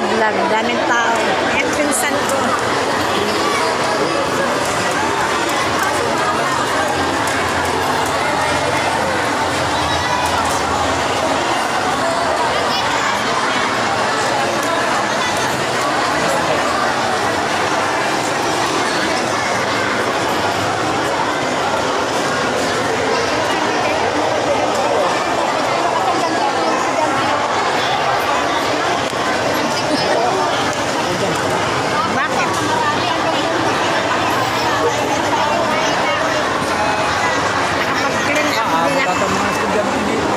Vlog, daming tao. Yan pinsan ko. Bakit? Nakapag-clean up Ah, din ako. baka mga estudyante dito.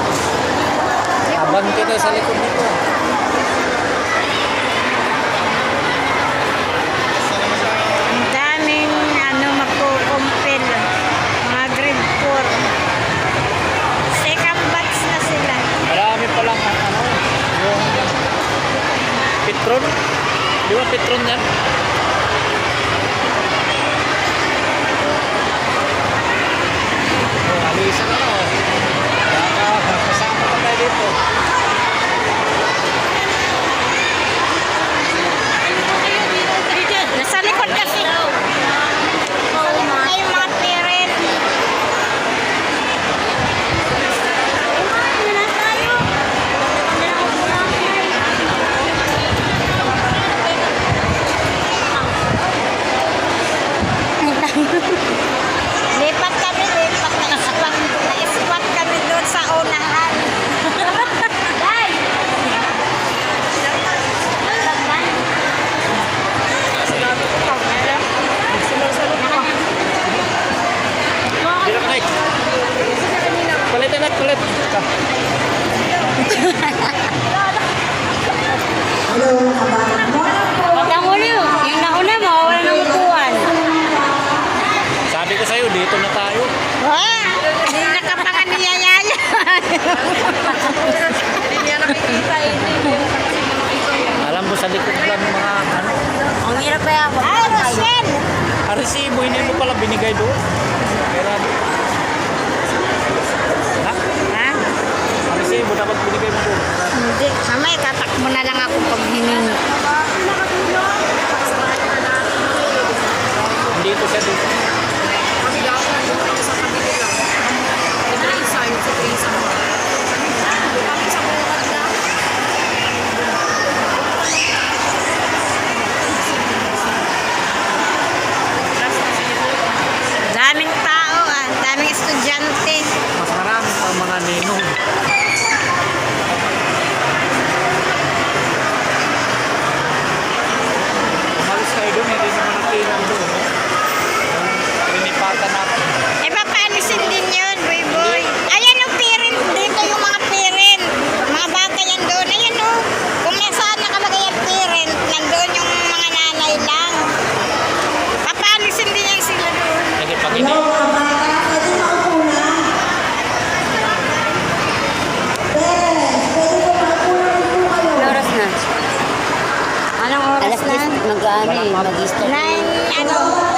Abang kita sa likod dito. Ang daming ano magkukumpil. Mga grade 4. Second batch na sila. Marami pa lang ang ano, yung Petron. Di ba Petron yan? Oh, alisan na oh. Baka kasama pa tayo dito. Huwag kang uli. Yung nauna, mawawala ng upuan. Sabi ko sa'yo, dito na tayo. Wah! Hindi nakapangan ni Yaya. Hindi niya nakikita eh. Alam mo sa likod lang mga ano. Ang hirap kaya ako. Ay, Rosel! Ang resibo, hindi mo pala binigay doon. Pero, ha? Ha? Ang resibo, dapat binigay mo doon. Hindi. Mamaya tatakbo na lang ako pag hiningi. Dito siya dito. Ito yung sign sa Teresa mo. Kami sa kulungan na. Daming tao ah. Daming estudyante. Mas marami pa mga ninong. Umalis kayo doon, hindi naman natinang doon. no? Yung Pinipatan natin. Eh, papaalisin din yun, boy boy. Ayan yung parent dito, yung mga parent. Mga bata yan doon. Ayan o. Kung may saan nakalagay yung parent, nandun yung mga nanay lang. Papaalisin din yan sila doon. Kasi pag hindi, oras na? Anong oras Alas 10 mag-ano eh, mag-start. Nine, ano?